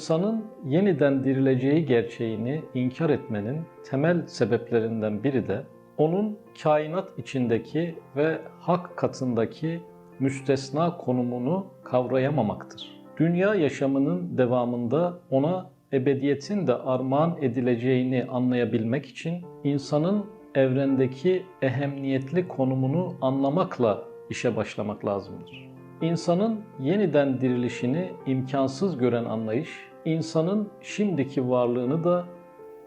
İnsanın yeniden dirileceği gerçeğini inkar etmenin temel sebeplerinden biri de onun kainat içindeki ve hak katındaki müstesna konumunu kavrayamamaktır. Dünya yaşamının devamında ona ebediyetin de armağan edileceğini anlayabilmek için insanın evrendeki ehemmiyetli konumunu anlamakla işe başlamak lazımdır. İnsanın yeniden dirilişini imkansız gören anlayış, insanın şimdiki varlığını da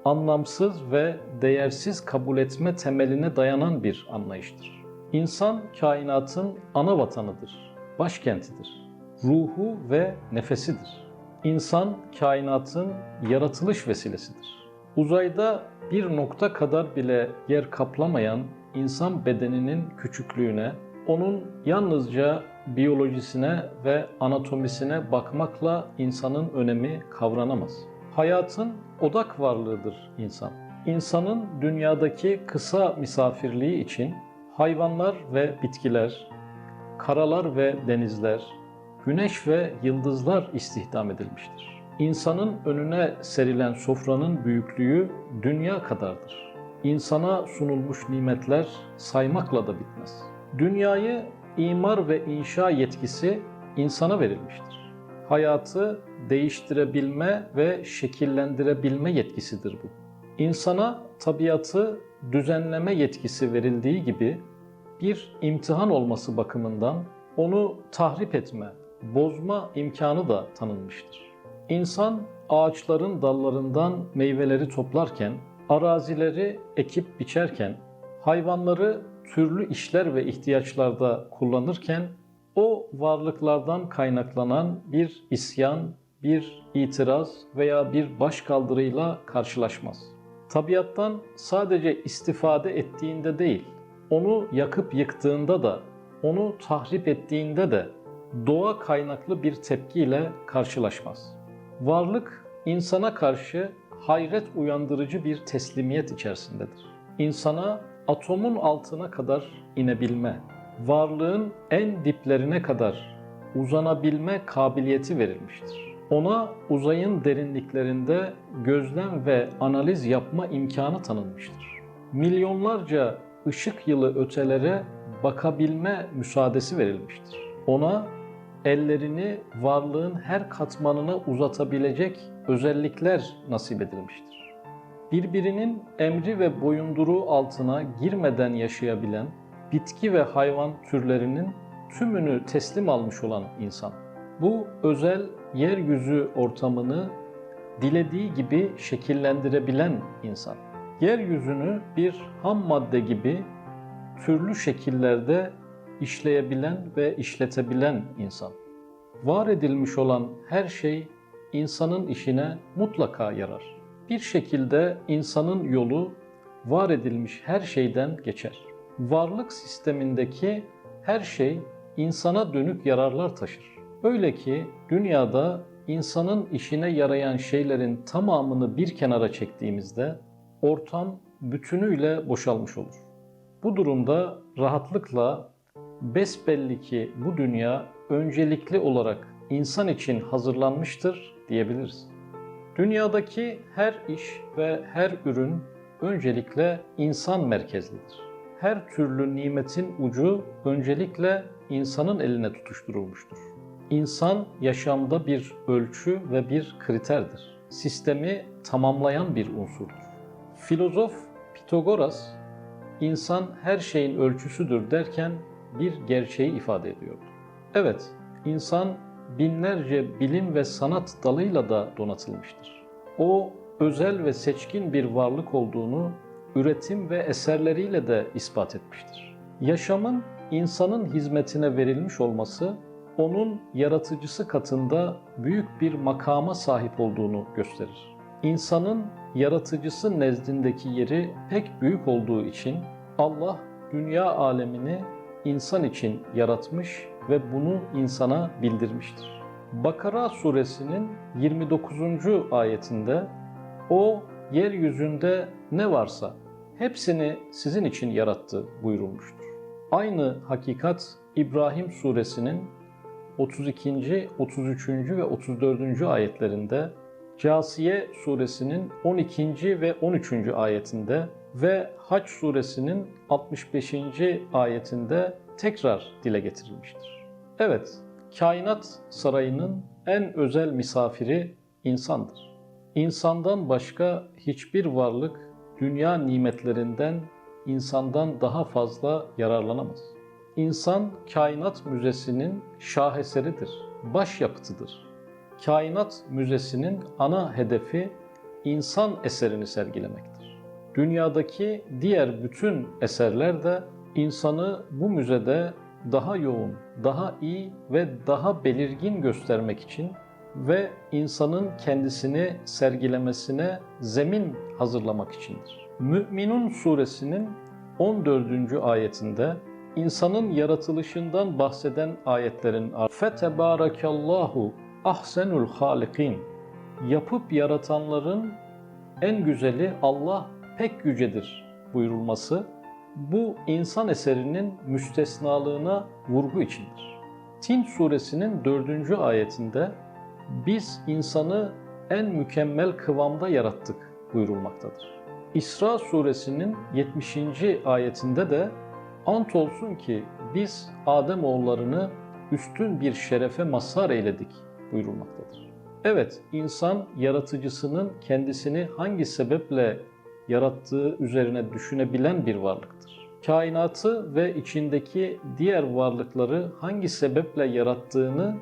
anlamsız ve değersiz kabul etme temeline dayanan bir anlayıştır. İnsan kainatın ana vatanıdır, başkentidir, ruhu ve nefesidir. İnsan kainatın yaratılış vesilesidir. Uzayda bir nokta kadar bile yer kaplamayan insan bedeninin küçüklüğüne, onun yalnızca biyolojisine ve anatomisine bakmakla insanın önemi kavranamaz. Hayatın odak varlığıdır insan. İnsanın dünyadaki kısa misafirliği için hayvanlar ve bitkiler, karalar ve denizler, güneş ve yıldızlar istihdam edilmiştir. İnsanın önüne serilen sofranın büyüklüğü dünya kadardır. İnsana sunulmuş nimetler saymakla da bitmez. Dünyayı imar ve inşa yetkisi insana verilmiştir. Hayatı değiştirebilme ve şekillendirebilme yetkisidir bu. İnsana tabiatı düzenleme yetkisi verildiği gibi bir imtihan olması bakımından onu tahrip etme, bozma imkanı da tanınmıştır. İnsan ağaçların dallarından meyveleri toplarken, arazileri ekip biçerken, hayvanları türlü işler ve ihtiyaçlarda kullanırken o varlıklardan kaynaklanan bir isyan, bir itiraz veya bir başkaldırıyla karşılaşmaz. Tabiattan sadece istifade ettiğinde değil, onu yakıp yıktığında da, onu tahrip ettiğinde de doğa kaynaklı bir tepkiyle karşılaşmaz. Varlık insana karşı hayret uyandırıcı bir teslimiyet içerisindedir. İnsana atomun altına kadar inebilme, varlığın en diplerine kadar uzanabilme kabiliyeti verilmiştir. Ona uzayın derinliklerinde gözlem ve analiz yapma imkanı tanınmıştır. Milyonlarca ışık yılı ötelere bakabilme müsaadesi verilmiştir. Ona ellerini varlığın her katmanına uzatabilecek özellikler nasip edilmiştir. Birbirinin emri ve boyunduruğu altına girmeden yaşayabilen bitki ve hayvan türlerinin tümünü teslim almış olan insan. Bu özel yeryüzü ortamını dilediği gibi şekillendirebilen insan. Yeryüzünü bir ham madde gibi türlü şekillerde işleyebilen ve işletebilen insan. Var edilmiş olan her şey insanın işine mutlaka yarar. Bir şekilde insanın yolu var edilmiş her şeyden geçer. Varlık sistemindeki her şey insana dönük yararlar taşır. Öyle ki dünyada insanın işine yarayan şeylerin tamamını bir kenara çektiğimizde ortam bütünüyle boşalmış olur. Bu durumda rahatlıkla besbelli ki bu dünya öncelikli olarak insan için hazırlanmıştır diyebiliriz. Dünyadaki her iş ve her ürün öncelikle insan merkezlidir. Her türlü nimetin ucu öncelikle insanın eline tutuşturulmuştur. İnsan yaşamda bir ölçü ve bir kriterdir. Sistemi tamamlayan bir unsurdur. Filozof Pitagoras, insan her şeyin ölçüsüdür derken bir gerçeği ifade ediyordu. Evet, insan binlerce bilim ve sanat dalıyla da donatılmıştır. O özel ve seçkin bir varlık olduğunu üretim ve eserleriyle de ispat etmiştir. Yaşamın insanın hizmetine verilmiş olması onun yaratıcısı katında büyük bir makama sahip olduğunu gösterir. İnsanın yaratıcısı nezdindeki yeri pek büyük olduğu için Allah dünya alemini insan için yaratmış ve bunu insana bildirmiştir. Bakara suresinin 29. ayetinde o yeryüzünde ne varsa hepsini sizin için yarattı buyurulmuştur. Aynı hakikat İbrahim suresinin 32., 33. ve 34. ayetlerinde Câsiye suresinin 12. ve 13. ayetinde ve Haç suresinin 65. ayetinde tekrar dile getirilmiştir. Evet, kainat sarayının en özel misafiri insandır. İnsandan başka hiçbir varlık dünya nimetlerinden insandan daha fazla yararlanamaz. İnsan kainat müzesinin şaheseridir, başyapıtıdır. Kainat müzesinin ana hedefi insan eserini sergilemektir. Dünyadaki diğer bütün eserler de insanı bu müzede daha yoğun, daha iyi ve daha belirgin göstermek için ve insanın kendisini sergilemesine zemin hazırlamak içindir. Mü'minun suresinin 14. ayetinde insanın yaratılışından bahseden ayetlerin فَتَبَارَكَ ahsenul halikin yapıp yaratanların en güzeli Allah pek yücedir buyurulması bu insan eserinin müstesnalığına vurgu içindir. Tin suresinin 4. ayetinde biz insanı en mükemmel kıvamda yarattık buyurulmaktadır. İsra suresinin 70. ayetinde de ant olsun ki biz Adem oğullarını üstün bir şerefe mazhar eyledik buyurulmaktadır. Evet, insan yaratıcısının kendisini hangi sebeple yarattığı üzerine düşünebilen bir varlıktır. Kainatı ve içindeki diğer varlıkları hangi sebeple yarattığını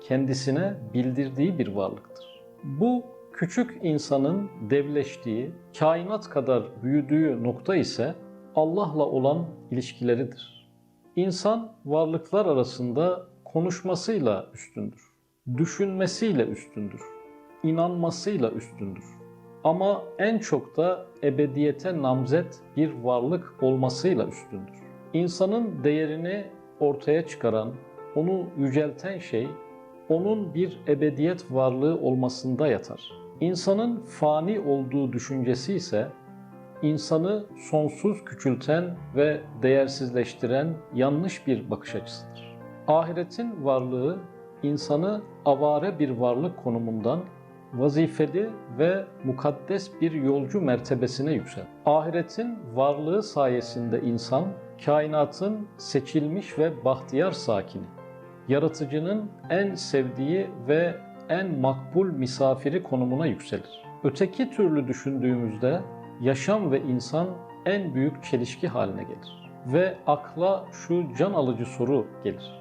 kendisine bildirdiği bir varlıktır. Bu küçük insanın devleştiği, kainat kadar büyüdüğü nokta ise Allah'la olan ilişkileridir. İnsan varlıklar arasında konuşmasıyla üstündür. Düşünmesiyle üstündür. inanmasıyla üstündür. Ama en çok da ebediyete namzet bir varlık olmasıyla üstündür. İnsanın değerini ortaya çıkaran, onu yücelten şey onun bir ebediyet varlığı olmasında yatar. İnsanın fani olduğu düşüncesi ise insanı sonsuz küçülten ve değersizleştiren yanlış bir bakış açısıdır. Ahiretin varlığı insanı avare bir varlık konumundan vazifeli ve mukaddes bir yolcu mertebesine yüksel. Ahiretin varlığı sayesinde insan kainatın seçilmiş ve bahtiyar sakini yaratıcının en sevdiği ve en makbul misafiri konumuna yükselir. Öteki türlü düşündüğümüzde yaşam ve insan en büyük çelişki haline gelir. Ve akla şu can alıcı soru gelir.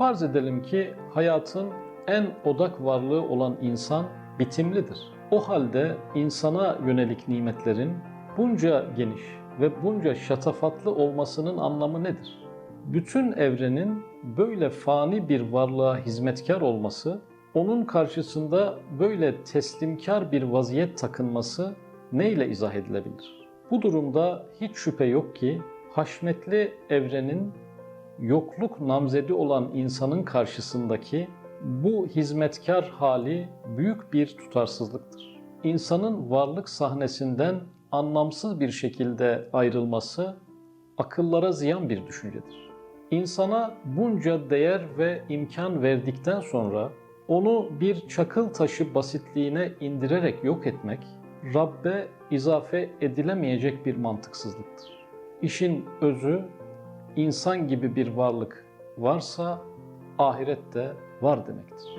Farz edelim ki hayatın en odak varlığı olan insan bitimlidir. O halde insana yönelik nimetlerin bunca geniş ve bunca şatafatlı olmasının anlamı nedir? Bütün evrenin böyle fani bir varlığa hizmetkar olması, onun karşısında böyle teslimkar bir vaziyet takınması neyle izah edilebilir? Bu durumda hiç şüphe yok ki haşmetli evrenin yokluk namzedi olan insanın karşısındaki bu hizmetkar hali büyük bir tutarsızlıktır. İnsanın varlık sahnesinden anlamsız bir şekilde ayrılması akıllara ziyan bir düşüncedir. İnsana bunca değer ve imkan verdikten sonra onu bir çakıl taşı basitliğine indirerek yok etmek, Rabbe izafe edilemeyecek bir mantıksızlıktır. İşin özü, insan gibi bir varlık varsa ahirette var demektir.